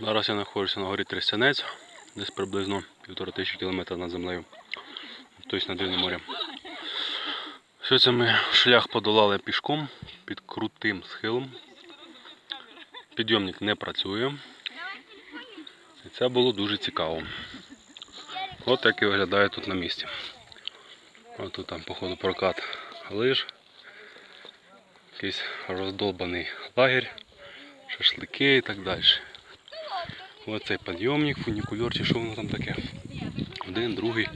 Зараз я знаходжуся на горі Тростянець, десь приблизно півтора тисячі кілометрів над землею, тобто над Рівним морем. Все це ми шлях подолали пішком під крутим схилом. Підйомник не працює. І це було дуже цікаво. От як і виглядає тут на місці. Ось тут там, походу, прокат лиж. Якийсь роздолбаний лагерь, шашлики і так далі. Ось цей підйомник, фунікульор що воно там таке. Один, другий.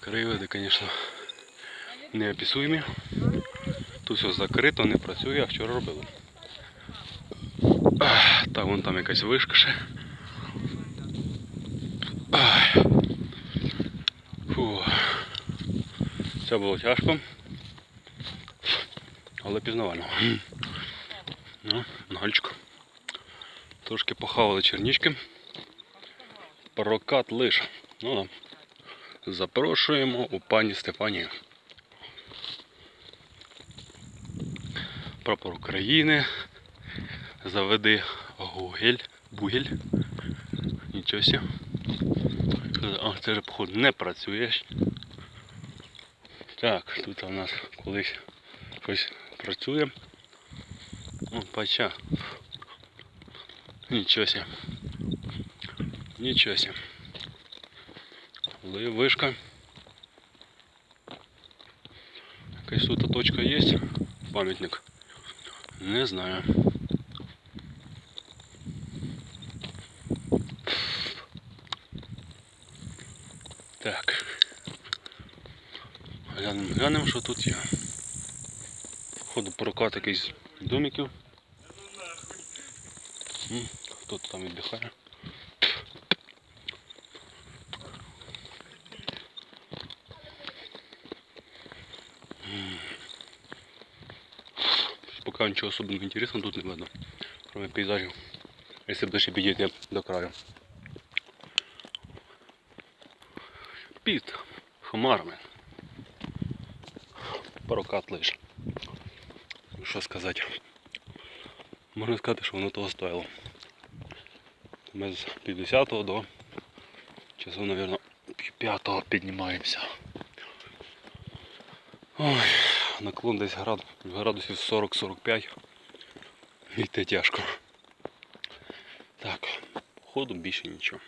Краєвиди, звісно, неописуємі. Тут все закрито, не працює, а вчора робили. Так, вон там якась вишка ще. Фу. Це було тяжко. Але пізнавально. Ну, нагальчик. Трошки похавали чернічки. Прокат лиш. Ну да. Запрошуємо у пані Стефанію. Прапор України. Заведи гугель. Бугель. Нічого сі. А, це вже походу не працює. Так, тут у нас колись щось працює. О, пача. Нічого сі. Нічого сі. Але вишка. Якась тут точка є. Пам'ятник. Не знаю. Так. Глянемо, глянемо, що тут є. Походу прокат якийсь домиків. М, Хто тут там віддихає? Пока ничего особенного интересного тут не видно, кроме пейзажів. Если б ще підійти до краю. Під хмарами. Прокат лиш. Що сказати? Можна сказати, що воно того стоїло. Ми з 50 до часу, мабуть, 5 піднімаємося. Ой, наклон десь град, градусів 40-45. Йти тяжко. Так, походу більше нічого.